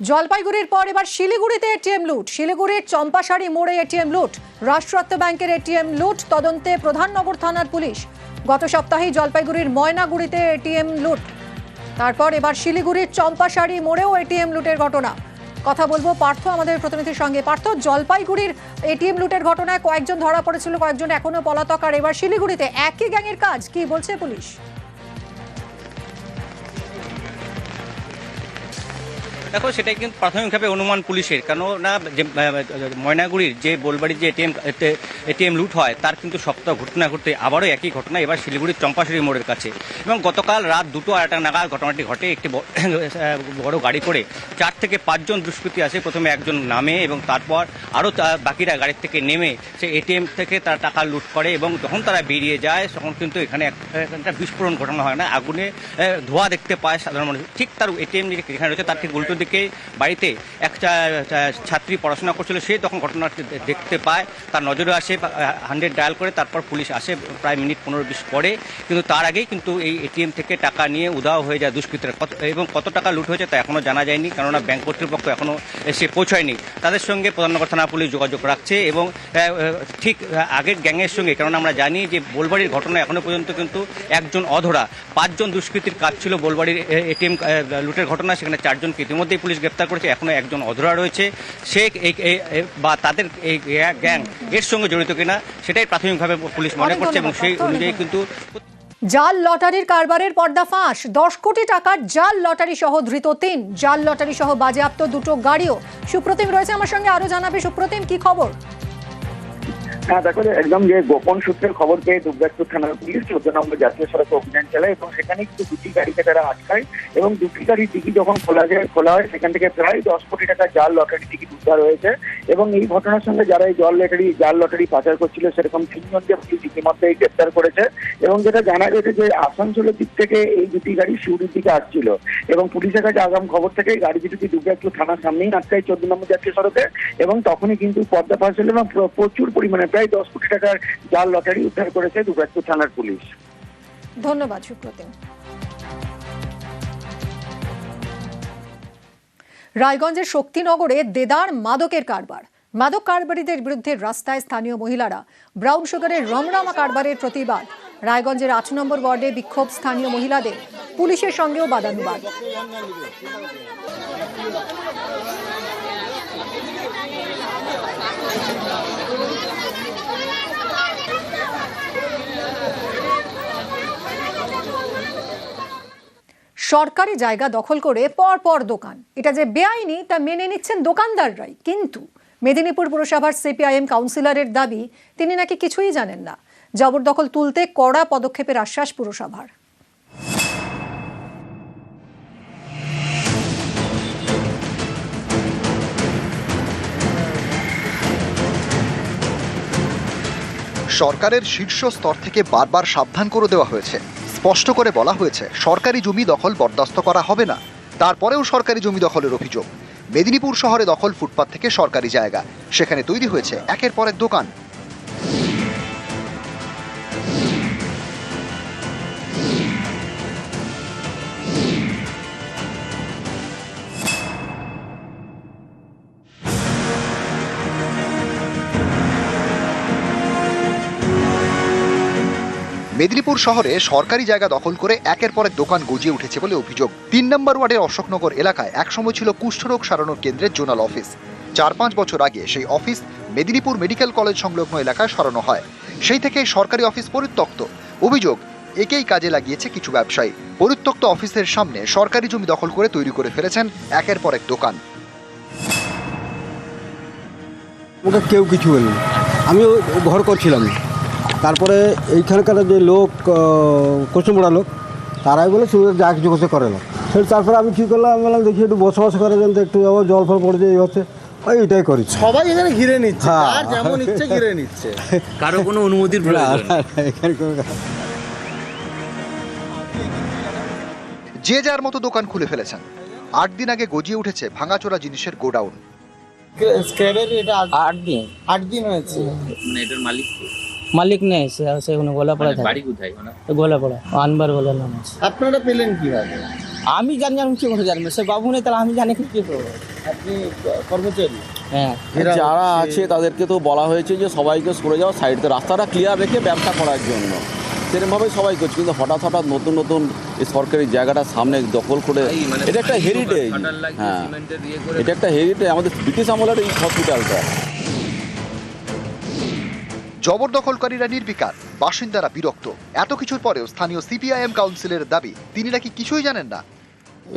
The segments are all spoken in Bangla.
জলপাইগুড়ির পর এবার শিলিগুড়িতে এটিএম লুট। শিলিগুড়ির চম্পাশাড়ি মোড়ে এটিএম লুট। রাষ্ট্রায়ত্ত ব্যাংকের এটিএম লুট, তদন্তে প্রধাননগর থানার পুলিশ। গত সপ্তাহেই জলপাইগুড়ির ময়নাগুড়িতে এটিএম লুট। তারপর এবার শিলিগুড়ির চম্পাশাড়ি মোড়েও এটিএম লুটের ঘটনা। কথা বলব পার্থ, আমাদের প্রতিনিধির সঙ্গে। পার্থ, জলপাইগুড়ির এটিএম লুটের ঘটনায় কয়েকজন ধরা পড়েছিল, কয়েকজন এখনও পলাতক। আর এবার শিলিগুড়িতে একই গ্যাংয়ের কাজ, কি বলছে পুলিশ? দেখো, সেটাই কিন্তু প্রাথমিকভাবে অনুমান পুলিশের। কেন না যে ময়নাগুড়ির যে বোলবাড়ির যে এটিএম এটিএম লুট হয়, তার কিন্তু সপ্তাহ ঘটনা ঘটতে আবারও একই ঘটনা এবার শিলিগুড়ির চম্পাশাড়ি মোড়ের কাছে। এবং গতকাল রাত দুটো আড়াইটা নাগাদ ঘটনাটি ঘটে। একটি বড় গাড়ি করে চার থেকে পাঁচজন দুষ্কৃতী আসে প্রথমে একজন নামে এবং তারপর আরও বাকিরা গাড়ির থেকে নেমে সে এটিএম থেকে তারা টাকা লুট করে এবং যখন তারা বেরিয়ে যায়, তখন কিন্তু এখানে একটা বিস্ফোরণ ঘটনা হয় না। আগুনে ধোঁয়া দেখতে পায় সাধারণ মানুষ। ঠিক তার এটিএম যেখানে রয়েছে, তার ঠিক উল্টো বাড়িতে এক চা- চা- ছাত্রী পড়াশোনা করছিল, সে তখন ঘটনাটি দেখতে পায়। তার নজরে আসে হান্ড্রেড ডায়াল করে তারপর পুলিশ আসে প্রায় মিনিট পনেরো বিশ পরে। কিন্তু তার আগেই কিন্তু এই এটিএম থেকে টাকা নিয়ে উধাও হয়ে যায় দুষ্কৃতীরা। কত, এবং কত টাকা লুট হয়েছে তা এখনও জানা যায়নি, কেননা ব্যাংক কর্তৃপক্ষ এখনও এসে পৌঁছায়নি। তাদের সঙ্গে প্রধাননগর থানা পুলিশ যোগাযোগ রাখছে এবং ঠিক আগের গ্যাংয়ের সঙ্গে, কেননা আমরা জানি যে বোলবাড়ির ঘটনা এখনও পর্যন্ত কিন্তু একজন অধরা। পাঁচজন দুষ্কৃতীর কাজ ছিল বোলবাড়ির এটিএম লুটের ঘটনা, সেখানে চারজনকে ইতিমধ্যেই পুলিশ গ্রেপ্তার করেছে এখনও একজন অধরা রয়েছে। সে বা তাদের এই গ্যাং এর সঙ্গে জড়িত কিনা সেটাই প্রাথমিকভাবে পুলিশ মনে করছে এবং সেই অনুযায়ী কিন্তু জাল লটারির কারবারের পর্দা ফাঁস দশ কোটি টাকার জাল লটারি সহ ধৃত তিন। জাল লটারি সহ বাজেয়াপ্ত দুটো গাড়িও। সুপ্রতিম রয়েছে আমার সঙ্গে আরও জানাবে সুপ্রতিম কি খবর? হ্যাঁ দেখো একদম যে গোপন সূত্রের খবর পেয়ে দুর্গাপুর থানার পুলিশ চোদ্দ নম্বর জাতীয় সড়কে অভিযান চালায় এবং সেখানে কিন্তু দুটি গাড়িকে তারা আটকায় এবং দুটি গাড়ির টিকিট যখন খোলা যায়, খোলা হয়, সেখান থেকে প্রায় দশ কোটি টাকা জাল লটারি টিকিট উদ্ধার হয়েছে এবং এই ঘটনার সঙ্গে যারা এই জল লটারি, জাল লটারি পাচার করছিল, সেরকম তিনজনকে পুলিশ ইতিমধ্যেই গ্রেপ্তার করেছে এবং যেটা জানা গেছে যে আসানসোলের দিক থেকে এই দুটি গাড়ি শিউরির দিকে আসছিল এবং পুলিশের কাছে আগাম খবর থেকে গাড়ি দুটি দুর্গাপুর থানার সামনেই আটকায় চোদ্দ নম্বর জাতীয় সড়কে এবং তখনই কিন্তু পদ্মা ফাঁস এবং প্রচুর পরিমাণে প্রায় দশ কোটি টাকার জাল লটারি উদ্ধার করেছে দুর্গাপুর থানার পুলিশ। ধন্যবাদ, সুপ্রতিম। রায়গঞ্জের শক্তিনগরে দেদার মাদকের কারবার। মাদক কারবারিদের বিরুদ্ধে রাস্তায় স্থানীয় মহিলারা ব্রাউন সুগারের রমরামা কারবারের প্রতিবাদ। রায়গঞ্জের আট নম্বর ওয়ার্ডে বিক্ষোভ স্থানীয় মহিলাদের। পুলিশের সঙ্গেও বাদানুবাদ সরকারি জায়গা দখল করে পর পর দোকান। এটা যে বেআইনি, তা মেনে নিচ্ছেন দোকানদাররাই। কিন্তু মেদিনীপুর পুরসভার সিপিআইএম কাউন্সিলরের দাবি, তিনি নাকি কিছুই জানেন না। জবরদখল তুলতে কড়া পদক্ষেপের আশ্বাস পুরসভার। সরকারের শীর্ষ স্তর থেকে বারবার সাবধান করে দেওয়া হয়েছে। স্পষ্ট করে বলা হয়েছে, সরকারি জমি দখল বরদাস্ত করা হবে না। তারপরেও সরকারি জমি দখলের অভিযোগ। মেদিনীপুর শহরে দখল ফুটপাত থেকে সরকারি জায়গা। সেখানে তৈরি হয়েছে একের পর এক দোকান। মেদিনীপুর শহরে সরকারি জায়গা দখল করে একের পর এক দোকান গজিয়ে উঠেছে বলে অভিযোগ। তিন নম্বর ওয়ার্ডের অশোকনগর এলাকায় একসময় ছিল কুষ্ঠরোগ সারানোর কেন্দ্রের জোনাল অফিস। চার পাঁচ বছর আগে সেই অফিস মেদিনীপুর মেডিকেল কলেজ সংলগ্ন এলাকায় সরানো হয়। সেই থেকে সরকারি অফিস পরিত্যক্ত। অভিযোগ, একেই কাজে লাগিয়েছে কিছু ব্যবসায়ী। পরিত্যক্ত অফিসের সামনে সরকারি জমি দখল করে তৈরি করে ফেলেছেন একের পর এক দোকান। কেউ কিছু বলেনি। আমি ঘর করছিলাম। তারপরে এইখানকার যে লোক কচুমোড়া লোক তারাই বলে শুধু যা কিছু করছে করে না সেই তারপরে আমি কী করলাম আমি বললাম দেখি একটু বসবাস করে যেন একটু যাব জল ফল পড়ছে এই হচ্ছে। ওই এটাই করেছি। সবাই এখানে ঘিরে নিচ্ছে হ্যাঁ। আর যেমন ইচ্ছে ঘিরে নিচ্ছে। কারও কোনো অনুমতির প্রয়োজন এখানে যে যার মতো দোকান খুলে ফেলেছেন। আট দিন আগে গজিয়ে উঠেছে ভাঙাচোরা জিনিসের গোডাউন। স্ক্র্যাপের এটা আট- দিন। আট দিন হয়েছে। মানে এটার মালিক? মালিক নেই সে- সেখানে গোলাপাড়া মানে থাকে। বাড়ি কোথায় গোলাপাড়া আনবার গোলার নাম আছে। আপনারা পেলেন কীভাবে? আমি জানি আমি কি করে জানব? সে বাবু নেই তাহলে আমি জানি কি কি করব আপনি কর্মচারী? হ্যাঁ। যারা আছে তাদেরকে তো বলা হয়েছে যে সবাইকে সরে যাও সাইডে রাস্তাটা ক্লিয়ার রেখে ব্যবসা করার জন্য। সেরকমভাবেই সবাই করছে কিন্তু হঠাৎ হঠাৎ নতুন নতুন সরকারি জায়গাটা সামনে দখল করে মানে এটা একটা হেরিটেজ হ্যাঁ। সিমেন্টের করে এটা একটা হেরিটেজ আমাদের ব্রিটিশ আমলের এই হসপিটালটা জবরদখলকারীরা নির্বিকার বাসিন্দারা বিরক্ত। এত কিছুর পরেও স্থানীয় সিপিআইএম কাউন্সিলের দাবি তিনি নাকি কিছুই জানেন না।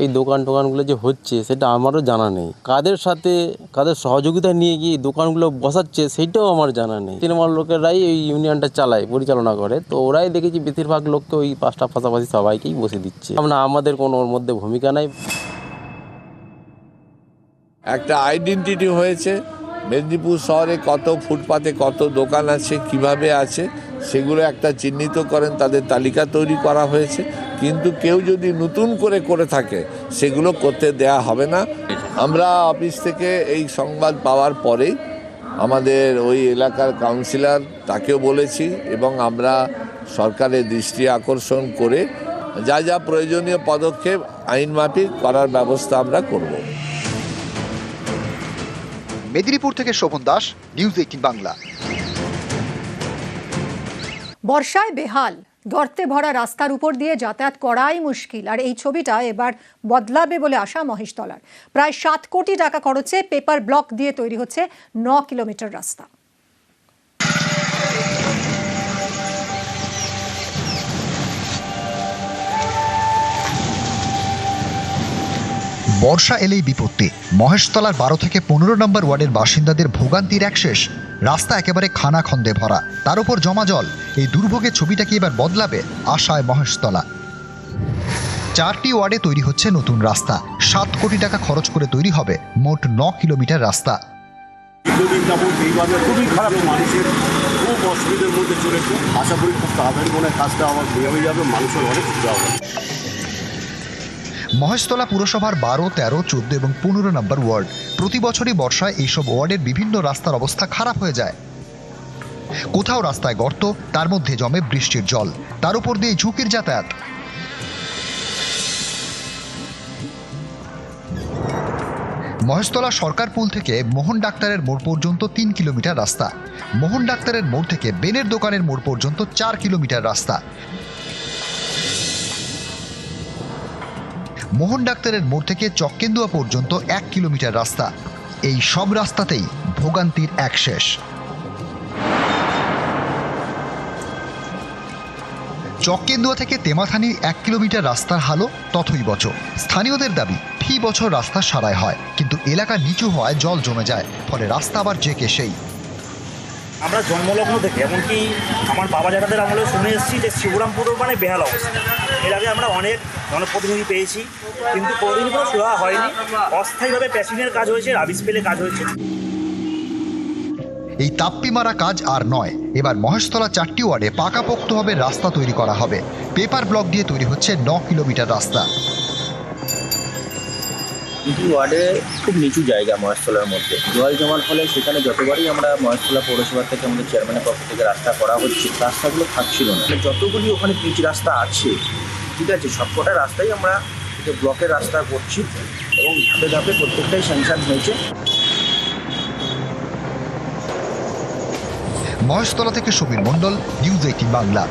এই দোকান টোকানগুলো যে হচ্ছে সেটা আমারও জানা নেই। কাদের সাথে কাদের সহযোগিতা নিয়ে গিয়ে দোকানগুলো বসাচ্ছে সেইটাও আমার জানা নেই। তৃণমূল লোকেরাই এই ইউনিয়নটা চালায় পরিচালনা করে। তো ওরাই দেখেছি বেশিরভাগ লোককে ওই পাঁচটা পাশাপাশি সবাইকেই বসে দিচ্ছে। আমরা আমাদের কোনো ওর মধ্যে ভূমিকা নাই। একটা আইডেন্টিটি হয়েছে। মেদিনীপুর শহরে কত ফুটপাতে কত দোকান আছে, কীভাবে আছে, সেগুলো একটা চিহ্নিত করেন, তাদের তালিকা তৈরি করা হয়েছে। কিন্তু কেউ যদি নতুন করে করে থাকে, সেগুলো করতে দেয়া হবে না। আমরা অফিস থেকে এই সংবাদ পাওয়ার পরেই আমাদের ওই এলাকার কাউন্সিলর, তাকেও বলেছি এবং আমরা সরকারের দৃষ্টি আকর্ষণ করে যা যা প্রয়োজনীয় পদক্ষেপ, আইন মাফিক করার ব্যবস্থা আমরা করব। মেদিনীপুর থেকে শোভন দাস নিউজ এইটিন বাংলা। বর্ষায় বেহাল, গর্তে ভরা রাস্তার উপর দিয়ে যাতায়াত করাই মুশকিল, আর এই ছবিটা এবার বদলাবে বলে আশা মহেশতলার প্রায় সাত কোটি টাকা খরচে পেপার ব্লক দিয়ে তৈরি হচ্ছে ন কিলোমিটার রাস্তা। বর্ষা এলেই বিপত্তি। মহেশতলার বারো থেকে পনেরো নম্বর ওয়ার্ডের বাসিন্দাদের ভোগান্তির এক শেষ। রাস্তা একেবারে খানা খন্দে ভরা। তার উপর জমা জল। এই দুর্ভোগের ছবিটা কি এবার বদলাবে? আশায় মহেশতলা। চারটি ওয়ার্ডে তৈরি হচ্ছে নতুন রাস্তা। সাত কোটি টাকা খরচ করে তৈরি হবে মোট ন কিলোমিটার রাস্তা। খুব অসুবিধার মধ্যে চলেছে। আশা করি খুব তাড়াতাড়ি মনে কাজটা আমার হয়ে যাবে। মানুষের অনেক সুবিধা হবে। মহেশতলা পুরসভার বারো, তেরো, চোদ্দ এবং পনেরো নম্বর ওয়ার্ড। প্রতি বছরই বর্ষায় এইসব ওয়ার্ডের বিভিন্ন রাস্তার অবস্থা খারাপ হয়ে যায়। কোথাও রাস্তায় গর্ত, তার মধ্যে জমে বৃষ্টির জল। তার উপর দিয়ে ঝুঁকির যাতায়াত। মহেশতলা সরকার পুল থেকে মোহন ডাক্তারের মোড় পর্যন্ত তিন কিলোমিটার রাস্তা। মোহন ডাক্তারের মোড় থেকে বেনের দোকানের মোড় পর্যন্ত চার কিলোমিটার রাস্তা। মোহন ডাক্তারের মোড় থেকে চক্কেন্দুয়া পর্যন্ত এক কিলোমিটার রাস্তা। এই সব রাস্তাতেই ভোগান্তির এক শেষ। চক্কেন্দুয়া থেকে তেমাথানির এক কিলোমিটার রাস্তার হালও তথই বচ স্থানীয়দের দাবি, ফি বছর রাস্তা সারাই হয়, কিন্তু এলাকা নিচু হওয়ায় জল জমে যায়, ফলে রাস্তা আবার জেকে সেই। আমরা জন্মলগ্ন থেকে, এমনকি আমার বাবা জ্যাঠাদের আমলে শুনে এসেছি যে শিবরামপুর মানে বেহাল অবস্থা। এর আগে আমরা অনেক জনপ্রতিনিধি পেয়েছি, কিন্তু কোনোদিনই কোনো সুরাহা হয়নি। অস্থায়ীভাবে প্যাসিংয়ের কাজ হয়েছে, রাবিশ পেলে কাজ হয়েছে। এই তাপ্পি মারা কাজ আর নয়, এবার মহেশতলা চারটি ওয়ার্ডে পাকাপোক্তভাবে রাস্তা তৈরি করা হবে। পেপার ব্লক দিয়ে তৈরি হচ্ছে ন কিলোমিটার রাস্তা। দুটি ওয়ার্ডে খুব নিচু জায়গা মহেশতলার মধ্যে। জল জমার ফলে সেখানে যতবারই আমরা মহেশতলা পৌরসভা থেকে আমাদের চেয়ারম্যানের পক্ষ থেকে রাস্তা করা হচ্ছে, রাস্তাগুলো থাকছিল না। মানে যতগুলি ওখানে পিচ রাস্তা আছে, ঠিক আছে, সবকটা রাস্তাই আমরা ব্লকের রাস্তা করছি এবং ধাপে ধাপে প্রত্যেকটাই স্যাংশন হয়েছে। মহেশতলা থেকে সমীর মণ্ডল, নিউজ এইটিন বাংলা।